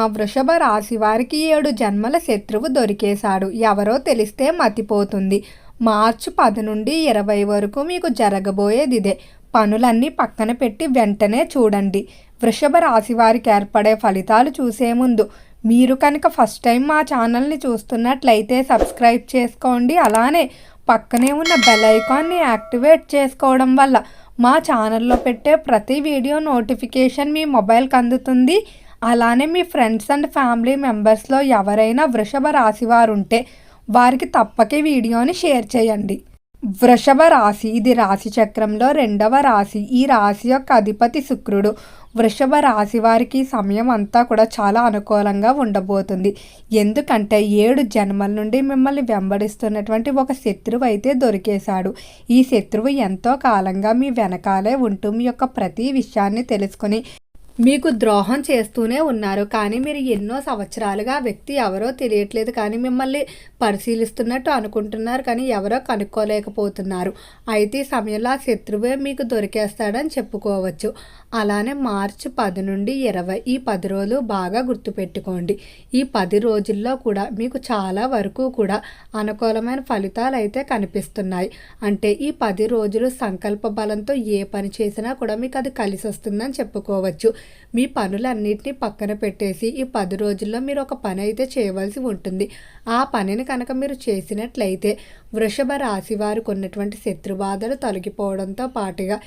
ఆ వృషభ రాశి వారికి ఏడు జన్మల శత్రువు దొరికేశాడు. ఎవరో తెలిస్తే మతిపోతుంది. మార్చి పది నుండి ఇరవై వరకు మీకు జరగబోయేది ఇదే పనులన్నీ పక్కన పెట్టి వెంటనే చూడండి. వృషభ రాశి వారికి ఏర్పడే ఫలితాలు చూసే ముందు మీరు కనుక ఫస్ట్ టైం మా ఛానల్ని చూస్తున్నట్లయితే సబ్స్క్రైబ్ చేసుకోండి. అలానే పక్కనే ఉన్న బెల్ ఐకాన్ని యాక్టివేట్ చేసుకోవడం వల్ల మా ఛానల్లో పెట్టే ప్రతి వీడియో నోటిఫికేషన్ మీ మొబైల్కి అందుతుంది. అలానే మీ ఫ్రెండ్స్ అండ్ ఫ్యామిలీ మెంబర్స్లో ఎవరైనా వృషభ రాశి వారు ఉంటే వారికి తప్పక వీడియోని షేర్ చేయండి. వృషభ రాశి ఇది రాశి చక్రంలో రెండవ రాశి. ఈ రాశి యొక్క అధిపతి శుక్రుడు. వృషభ రాశి వారికి సమయం అంతా కూడా చాలా అనుకూలంగా ఉండబోతుంది. ఎందుకంటే ఏడు జన్మల నుండి మిమ్మల్ని వెంబడిస్తున్నటువంటి ఒక శత్రువు అయితే దొరికేశాడు. ఈ శత్రువు ఎంతో కాలంగా మీ వెనకాలే ఉంటూ మీ యొక్క ప్రతి విషయాన్ని తెలుసుకొని మీకు ద్రోహం చేస్తూనే ఉన్నారు. కానీ మీరు ఎన్నో సంవత్సరాలుగా వ్యక్తి ఎవరో తెలియట్లేదు. కానీ మిమ్మల్ని పరిశీలిస్తున్నట్టు అనుకుంటున్నారు. కానీ ఎవరో కనుక్కోలేకపోతున్నారు. అయితే ఈ సమయంలో ఆ శత్రువే మీకు దొరికేస్తాడని చెప్పుకోవచ్చు. అలానే మార్చి పది నుండి ఇరవై ఈ పది రోజులు బాగా గుర్తుపెట్టుకోండి. ఈ పది రోజుల్లో కూడా మీకు చాలా వరకు కూడా అనుకూలమైన ఫలితాలు అయితే కనిపిస్తున్నాయి. అంటే ఈ పది రోజులు సంకల్ప బలంతో ఏ పని చేసినా కూడా మీకు అది కలిసి వస్తుందని చెప్పుకోవచ్చు. మీ పనులన్నింటినీ పక్కన పెట్టేసి ఈ పది రోజుల్లో మీరు ఒక పని అయితే చేయవలసి ఉంటుంది. ఆ పనిని కనుక మీరు చేసినట్లయితే వృషభ రాశి వారికి ఉన్నటువంటి శత్రుబాధలు తొలగిపోవడంతో పాటుగా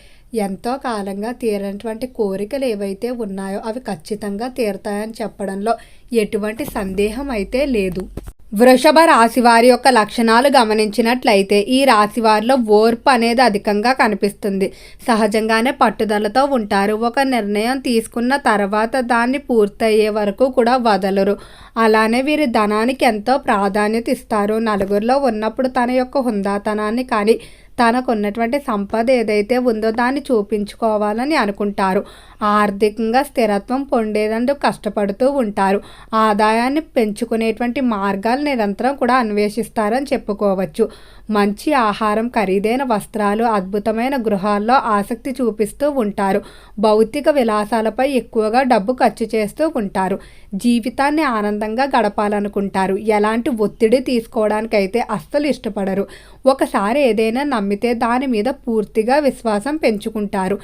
ఎంతో కాలంగా తీరనటువంటి కోరికలు ఏవైతే ఉన్నాయో అవి ఖచ్చితంగా తీరుతాయని చెప్పడంలో ఎటువంటి సందేహం అయితే లేదు. వృషభ రాశి వారి యొక్క లక్షణాలు గమనించినట్లయితే ఈ రాశి వారిలో ఓర్పు అనేది అధికంగా కనిపిస్తుంది. సహజంగానే పట్టుదలతో ఉంటారు. ఒక నిర్ణయం తీసుకున్న తర్వాత దాన్ని పూర్తయ్యే వరకు కూడా వదలరు. అలానే వీరి ధనానికి ఎంతో ప్రాధాన్యత ఇస్తారు. నలుగురిలో ఉన్నప్పుడు తన యొక్క హుందాతనాన్ని కానీ తనకు ఉన్నటువంటి సంపద ఏదైతే ఉందో దాన్ని చూపించుకోవాలని అనుకుంటారు. ఆర్థికంగా స్థిరత్వం పొందేదందుకు కష్టపడుతూ ఉంటారు. ఆదాయాన్ని పెంచుకునేటువంటి మార్గాలు నిరంతరం కూడా అన్వేషిస్తారని చెప్పుకోవచ్చు. మంచి ఆహారం ఖరీదైన వస్త్రాలు అద్భుతమైన గృహాల్లో ఆసక్తి చూపిస్తూ ఉంటారు. భౌతిక విలాసాలపై ఎక్కువగా డబ్బు ఖర్చు చేస్తూ ఉంటారు. జీవితాన్ని ఆనందంగా గడపాలనుకుంటారు. ఎలాంటి ఒత్తిడి తీసుకోవడానికైతే అస్సలు ఇష్టపడరు. ఒకసారి ఏదైనా నమ్మితే దాని మీద పూర్తిగా విశ్వాసం పెంచుకుంటారు.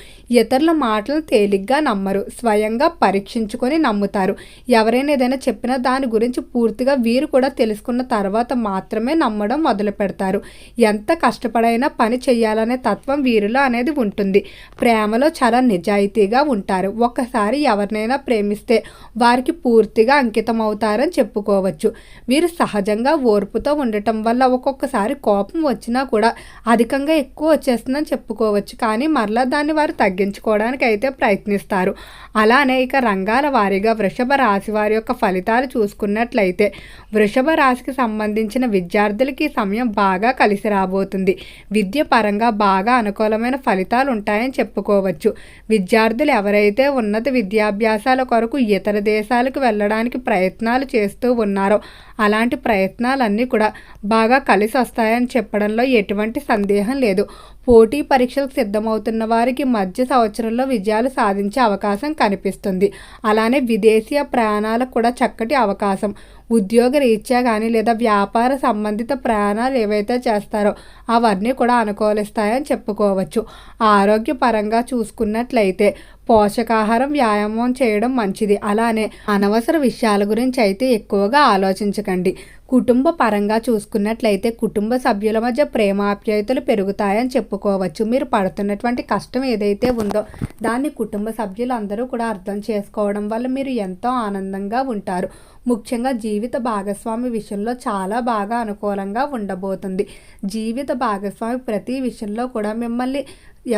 ఇతరుల మాటలు తేలిగ్గా నమ్మరు స్వయంగా పరీక్షించుకొని నమ్ముతారు. ఎవరైనా ఏదైనా చెప్పినా దాని గురించి పూర్తిగా వీరు కూడా తెలుసుకున్న తర్వాత మాత్రమే నమ్మడం మొదలు పెడతారు ఎంత కష్టపడైనా పని చేయాలనే తత్వం వీరిలో అనేది ఉంటుంది. ప్రేమలో చాలా నిజాయితీగా ఉంటారు. ఒక్కసారి ఎవరినైనా ప్రేమిస్తే వారికి పూర్తిగా అంకితం అవుతారని చెప్పుకోవచ్చు. వీరు సహజంగా ఓర్పుతో ఉండటం వల్ల ఒక్కొక్కసారి కోపం వచ్చినా కూడా అధికంగా ఎక్కువ వచ్చేస్తుందని చెప్పుకోవచ్చు. కానీ మరలా దాన్ని వారు తగ్గించుకోవడానికి అయితే ప్రయత్నిస్తారు. అలానే ఇక రంగాల వారీగా వృషభ రాశి వారి యొక్క ఫలితాలు చూసుకున్నట్లయితే వృషభ రాశికి సంబంధించిన విద్యార్థులకి సమయం బాగా కలిసి రాబోతుంది. విద్య పరంగా బాగా అనుకూలమైన ఫలితాలు ఉంటాయని చెప్పుకోవచ్చు. విద్యార్థులు ఎవరైతే ఉన్నత విద్యాభ్యాసాల కొరకు ఇతర దేశాలకు వెళ్ళడానికి ప్రయత్నాలు చేస్తూ ఉన్నారో అలాంటి ప్రయత్నాలన్నీ కూడా బాగా కలిసి వస్తాయని చెప్పడంలో ఎటువంటి సందేహం లేదు. పోటీ పరీక్షలకు సిద్ధమవుతున్న వారికి మధ్య సంవత్సరంలో విజయాలు సాధించే అవకాశం కనిపిస్తుంది. అలానే విదేశీయ ప్రయాణాలకు కూడా చక్కటి అవకాశం. ఉద్యోగ రీత్యా కానీ లేదా వ్యాపార సంబంధిత ప్రయాణాలు ఏవైతే చేస్తారో అవన్నీ కూడా అనుకూలిస్తాయని చెప్పుకోవచ్చు. ఆరోగ్యపరంగా చూసుకున్నట్లయితే పోషకాహారం వ్యాయామం చేయడం మంచిది. అలానే అనవసర విషయాల గురించి అయితే ఎక్కువగా ఆలోచించకండి. కుటుంబ పరంగా చూసుకున్నట్లయితే కుటుంబ సభ్యుల మధ్య ప్రేమాప్యాయతలు పెరుగుతాయని చెప్పుకోవచ్చు. మీరు పడుతున్నటువంటి కష్టం ఏదైతే ఉందో దాన్ని కుటుంబ సభ్యులు అందరూ కూడా అర్థం చేసుకోవడం వల్ల మీరు ఎంతో ఆనందంగా ఉంటారు. ముఖ్యంగా జీవిత భాగస్వామి విషయంలో చాలా బాగా అనుకూలంగా ఉండబోతుంది. జీవిత భాగస్వామి ప్రతి విషయంలో కూడా మిమ్మల్ని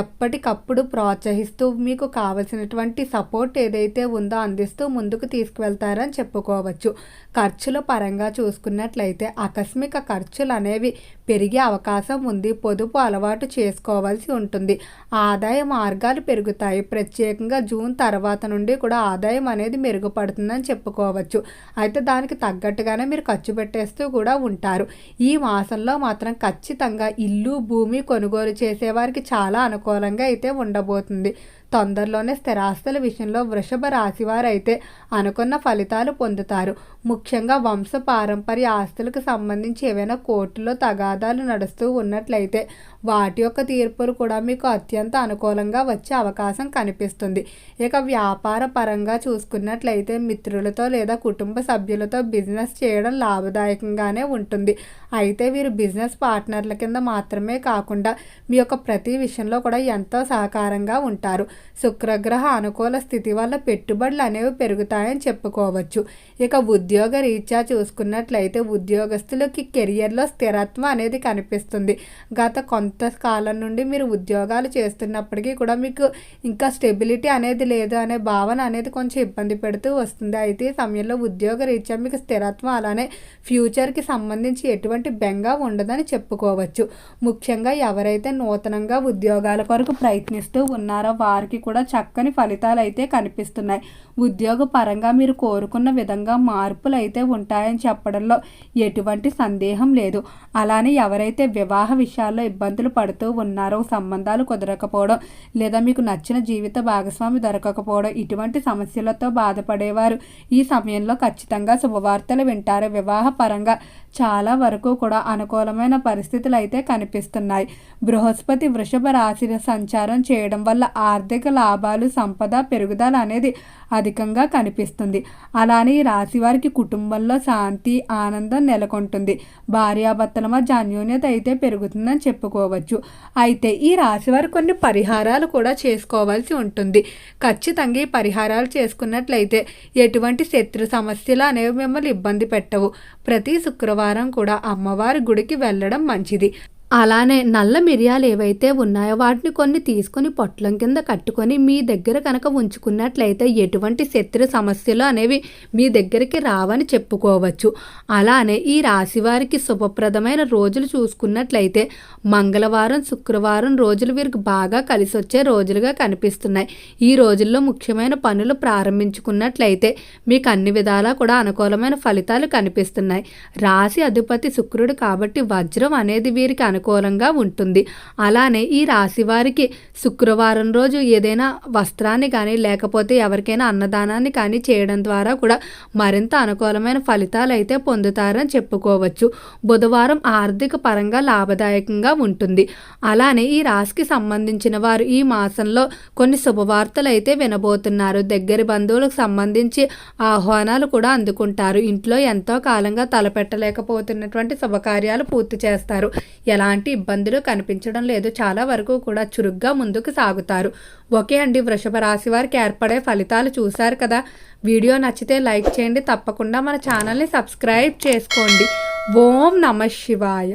ఎప్పటికప్పుడు ప్రోత్సహిస్తూ మీకు కావలసినటువంటి సపోర్ట్ ఏదైతే ఉందో అందిస్తూ ముందుకు తీసుకువెళ్తారని చెప్పుకోవచ్చు. ఖర్చుల పరంగా చూసుకున్నట్లయితే ఆకస్మిక ఖర్చులు అనేవి పెరిగే అవకాశం ఉంది. పొదుపు అలవాటు చేసుకోవాల్సి ఉంటుంది. ఆదాయ మార్గాలు పెరుగుతాయి. ప్రత్యేకంగా జూన్ తర్వాత నుండి కూడా ఆదాయం అనేది మెరుగుపడుతుందని చెప్పుకోవచ్చు. అయితే దానికి తగ్గట్టుగానే మీరు ఖర్చు పెట్టేస్తూ కూడా ఉంటారు. ఈ మాసంలో మాత్రం ఖచ్చితంగా ఇల్లు భూమి కొనుగోలు చేసేవారికి చాలా అనుకూలంగా అయితే ఉండబోతుంది. తొందరలోనే స్థిరాస్తుల విషయంలో వృషభ రాశివారైతే అనుకున్న ఫలితాలు పొందుతారు. ముఖ్యంగా వంశ పారంపర్య ఆస్తులకు సంబంధించి ఏవైనా కోర్టులో తగాదాలు నడుస్తూ ఉన్నట్లయితే వాటి యొక్క తీర్పులు కూడా మీకు అత్యంత అనుకూలంగా వచ్చే అవకాశం కనిపిస్తుంది. ఇక వ్యాపార పరంగా చూసుకున్నట్లయితే మిత్రులతో లేదా కుటుంబ సభ్యులతో బిజినెస్ చేయడం లాభదాయకంగానే ఉంటుంది. అయితే వీరు బిజినెస్ పార్ట్నర్ల కింద మాత్రమే కాకుండా మీ యొక్క ప్రతి విషయంలో కూడా ఎంతో సహకారంగా ఉంటారు. శుక్రగ్రహ అనుకూల స్థితి వల్ల పెట్టుబడులు అనేవి పెరుగుతాయని చెప్పుకోవచ్చు. ఇక ఉద్యోగ రీత్యా చూసుకున్నట్లయితే ఉద్యోగస్తులకి కెరియర్లో స్థిరత్వం అనేది కనిపిస్తుంది. గత కొంత కాలం నుండి మీరు ఉద్యోగాలు చేస్తున్నప్పటికీ కూడా మీకు ఇంకా స్టెబిలిటీ అనేది లేదు అనే భావన అనేది కొంచెం ఇబ్బంది పెడుతూ వస్తుంది. అయితే ఈ సమయంలో ఉద్యోగ రీత్యా మీకు స్థిరత్వం అలానే ఫ్యూచర్కి సంబంధించి ఎటువంటి బెంగ ఉండదని చెప్పుకోవచ్చు. ముఖ్యంగా ఎవరైతే నూతనంగా ఉద్యోగాల కొరకు ప్రయత్నిస్తూ ఉన్నారో వారికి కూడా చక్కని ఫలితాలు అయితే కనిపిస్తున్నాయి. ఉద్యోగ పరంగా మీరు కోరుకున్న విధంగా మార్పులు అయితే ఉంటాయని చెప్పడంలో ఎటువంటి సందేహం లేదు. అలానే ఎవరైతే వివాహ విషయాల్లో ఇబ్బందులు పడుతూ ఉన్నారో సంబంధాలు కుదరకపోవడం లేదా మీకు నచ్చిన జీవిత భాగస్వామి దొరకకపోవడం ఇటువంటి సమస్యలతో బాధపడేవారు ఈ సమయంలో ఖచ్చితంగా శుభవార్తలు వింటారు. వివాహ పరంగా చాలా వరకు కూడా అనుకూలమైన పరిస్థితులు అయితే కనిపిస్తున్నాయి. బృహస్పతి వృషభ రాశి సంచారం చేయడం వల్ల ఆర్థిక లాభాలు సంపద పెరుగుదల అనేది అధికంగా కనిపిస్తుంది. అలానే ఈ రాశి వారికి కుటుంబంలో శాంతి ఆనందం నెలకొంటుంది. భార్యాభర్తల మధ్య అన్యోన్యత అయితే పెరుగుతుందని చెప్పుకోవచ్చు. అయితే ఈ రాశి వారు కొన్ని పరిహారాలు కూడా చేసుకోవాల్సి ఉంటుంది. ఖచ్చితంగా ఈ పరిహారాలు చేసుకున్నట్లయితే ఎటువంటి శత్రు సమస్యలు అనేవి మిమ్మల్ని ఇబ్బంది పెట్టవు. ప్రతి శుక్రవారం కూడా అమ్మవారి గుడికి వెళ్ళడం మంచిది. అలానే నల్ల మిరియాలు ఏవైతే ఉన్నాయో వాటిని కొన్ని తీసుకొని పొట్లం కింద కట్టుకొని మీ దగ్గర కనుక ఉంచుకున్నట్లయితే ఎటువంటి శత్రు సమస్యలు అనేవి మీ దగ్గరికి రావని చెప్పుకోవచ్చు. అలానే ఈ రాశి వారికి శుభప్రదమైన రోజులు చూసుకున్నట్లయితే మంగళవారం శుక్రవారం రోజులు వీరికి బాగా కలిసి వచ్చే రోజులుగా కనిపిస్తున్నాయి. ఈ రోజుల్లో ముఖ్యమైన పనులు ప్రారంభించుకున్నట్లయితే మీకు అన్ని విధాలా కూడా అనుకూలమైన ఫలితాలు కనిపిస్తున్నాయి. రాశి అధిపతి శుక్రుడు కాబట్టి వజ్రం అనేది వీరికి అనుకూలంగా ఉంటుంది. అలానే ఈ రాశి వారికి శుక్రవారం రోజు ఏదైనా వస్త్రాన్ని కానీ లేకపోతే ఎవరికైనా అన్నదానాన్ని కానీ చేయడం ద్వారా కూడా మరింత అనుకూలమైన ఫలితాలు అయితే పొందుతారని చెప్పుకోవచ్చు. బుధవారం ఆర్థిక పరంగా లాభదాయకంగా ఉంటుంది. అలానే ఈ రాశికి సంబంధించిన వారు ఈ మాసంలో కొన్ని శుభవార్తలు అయితే వినబోతున్నారు. దగ్గరి బంధువులకు సంబంధించి ఆహ్వానాలు కూడా అందుకుంటారు. ఇంట్లో ఎంతో కాలంగా తలపెట్టలేకపోతున్నటువంటి శుభకార్యాలు పూర్తి చేస్తారు. ఎలా ఎలాంటి ఇబ్బందులు కనిపించడం లేదు. చాలా వరకు కూడా చురుగ్గా ముందుకు సాగుతారు. ఓకే అండి వృషభ రాశి వారికి ఏర్పడే ఫలితాలు చూశారు కదా. వీడియో నచ్చితే లైక్ చేయండి. తప్పకుండా మన ఛానల్ని సబ్స్క్రైబ్ చేసుకోండి. ఓం నమ శివాయ.